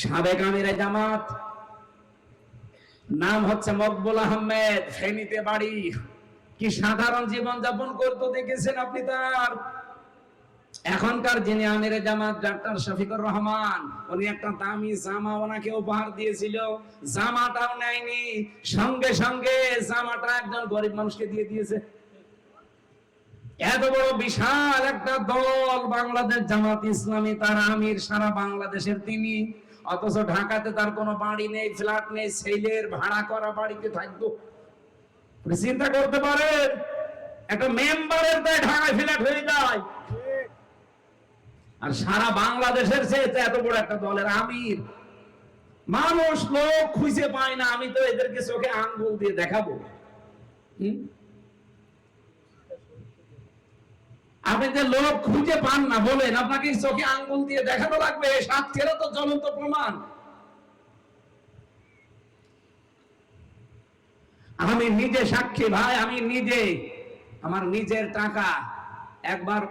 সাবেক আমিরে জামাত। নাম হচ্ছে মকবুল আহমেদ, ফেনীতে বাড়ি। কি সাধারণ জীবন যাপন করতে দেখেছেন আপনি তার? এখনকার যিনি আমিরে জামাত, ডাক্তার শফিকুর রহমান, উনি একটা দামি জামা ওনাকে উপহার দিয়েছিল। জামাটাও নেয়নি, সঙ্গে সঙ্গে জামাটা একজন গরিব মানুষকে দিয়ে দিয়েছে। এত বড় বিশাল একটা দল, বাংলাদেশ জামাত ইসলামী, তার আমির সারা বাংলাদেশের তিনি। অথচ ঢাকাতে তার কোনো বাড়ি নেই, ফ্ল্যাট নেই, ছেলের ভাড়া করা বাড়িতে থাকব চিন্তা করতে পারেন, একটা মেম্বারের তাই ঢাকায় ফ্ল্যাট হয়ে যায়। আর সারা বাংলাদেশের চেয়ে এত বড় একটা দলের আমির। মানুষ লোক খুঁজে পায় না, আমি তো এদেরকে চোখে আঙ্গুল দিয়ে দেখাবো। হুম? আপনি যে লোক খুঁজে পান না বলেন, আপনাকে চোখে আঙ্গুল দিয়ে দেখানো লাগবে সাক্ষীরা তো জ্বলন্ত প্রমাণ। আমি নিজে সাক্ষী ভাই, আমি নিজে, আমার নিজের টাকা, একবার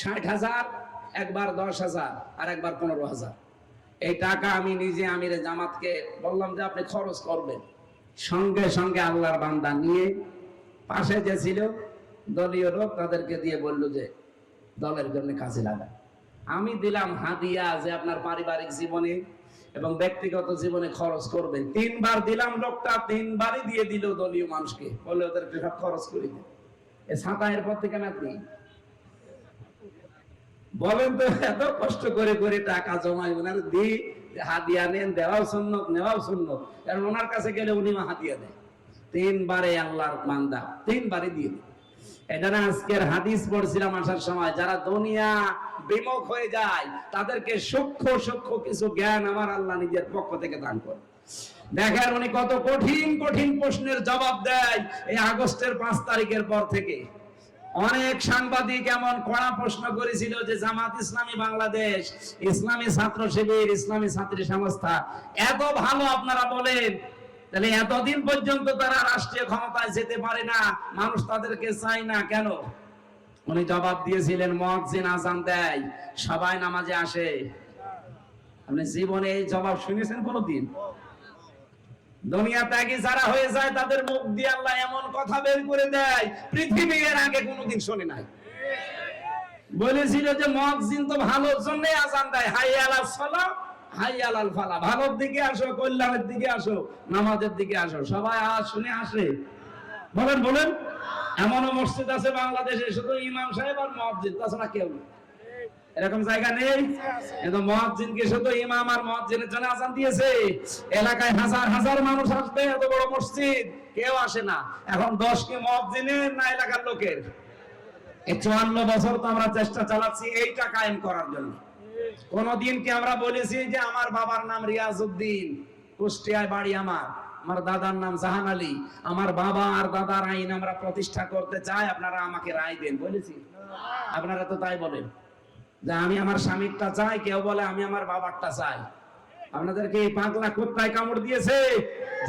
ষাট হাজার, একবার দশ হাজার, আর একবার পনেরো হাজার। এই টাকা আমি নিজে আমির জামাতকে বললাম যে আপনি খরচ করবেন। সঙ্গে সঙ্গে আল্লাহর বান্দা নিয়ে পাশে যে ছিল, দলীয় লোক তাদেরকে দিয়ে বলল যে দলের জন্য কাজে লাগায়। আমি দিলাম হাদিয়া যে আপনার পারিবারিক জীবনে এবং ব্যক্তিগত জীবনে খরচ করবেন। তিনবার দিলাম লোকটা, তিনবারই দিয়ে দিল দলীয় মানুষকে। বলে ওদেরকে সব খরচ করে এ ছাতা এরপর থেকে আপনি বলেন তো, এত কষ্ট করে করে টাকা জমাই ওনার দি, হাদিয়া নেন, দেওয়াও সুন্নত, নেওয়াও সুন্নত। কারণ ওনার কাছে গেলে উনি হাদিয়া দেয়। তিনবারে আল্লাহর মান্দা তিনবারে দিয়ে দেয় আজকের হাদিস পড়ছিলাম আসার সময়, যারা দুনিয়া বিমুখ হয়ে যায়, তাদেরকে সূক্ষ্ম সূক্ষ্ম কিছু জ্ঞান আমার আল্লাহ নিজের পক্ষ থেকে দান করে দেখেন উনি কত কঠিন কঠিন প্রশ্নের জবাব দেয় এই আগস্টের পাঁচ তারিখের পর থেকে। অনেক সাংবাদিক এমন কড়া প্রশ্ন করেছিল যে জামাত ইসলামী বাংলাদেশ, ইসলামী ছাত্র শিবির ইসলামী ছাত্রী সংস্থা, এত ভালো আপনারা বলেন তাহলে এতদিন পর্যন্ত তারা রাষ্ট্রীয় ক্ষমতায় যেতে পারে না, মানুষ তাদেরকে চায় না, কেন? উনি জবাব দিয়েছিলেন, মহাজিন আজান দেয়, সবাই নামাজে আসে। আপনি জীবনে এই জবাব শুনেছেন কোনদিন? দুনিয়া ত্যাগী যারা হয়ে যায়, তাদের মুখ দিয়ে আল্লাহ এমন কথা বের করে দেয়, পৃথিবী এর আগে কোনোদিন শুনে নাই। বলেছিল যে মহাজিন তো ভালোর জন্য আজান দেয়। হাই আলা সালাম। ফালা, ভালোর দিকে আসো, কল্যাণের দিকে আসো, নামাজের দিকে আসো। সবাই আজ শুনে আসে। বলেন বলেন। এমনও মসজিদ আছে বাংলাদেশে, শুধু ইমাম সাহেব আর মহাজিন তাছাড়া কেউ এরকম জায়গা নেই? কিন্তু মহাজিনকে শুধু ইমাম আর মহাজিনের জন্য দিয়েছে। এলাকায় হাজার হাজার মানুষ আসবে, এত বড় মসজিদ। কেউ আসে না। এখন দশ কে মহাজিনের না এলাকার লোকের? চুয়ান্ন বছর তো আমরা চেষ্টা চালাচ্ছি এইটা কায়েম করার জন্য। কোনদিন কি আমরা বলেছি যে আমার বাবার নাম রিয়াজউদ্দিন কুষ্টিয়ায় বাড়ি আমার। আমার দাদার নাম জাহান আলী। আমার বাবা আর দাদার আইন আমরা প্রতিষ্ঠা করতে চাই, আপনারা আমাকে রায় দেন। বলেছি? আপনারা তো তাই বলেন। যে আমি আমার স্বামীরটা চাই, কেউ বলে আমি আমার বাবারটা চাই। আপনাদেরকে এই পাগলা কোথায় কামড় দিয়েছে।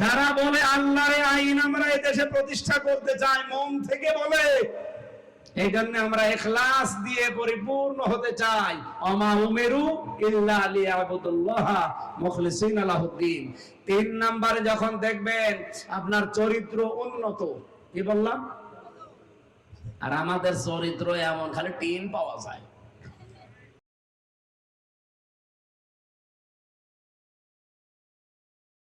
যারা বলে আল্লাহর আইন আমরা এই দেশে প্রতিষ্ঠা করতে চাই, মন থেকে বলে এই জন্য আমরা এখলাস দিয়ে পরিপূর্ণ হতে চাই। অমা উমেরু তিন নাম্বারে যখন দেখবেন আপনার চরিত্র উন্নত, কি বললাম? আর আমাদের চরিত্র এমন, খালি টিন পাওয়া যায়।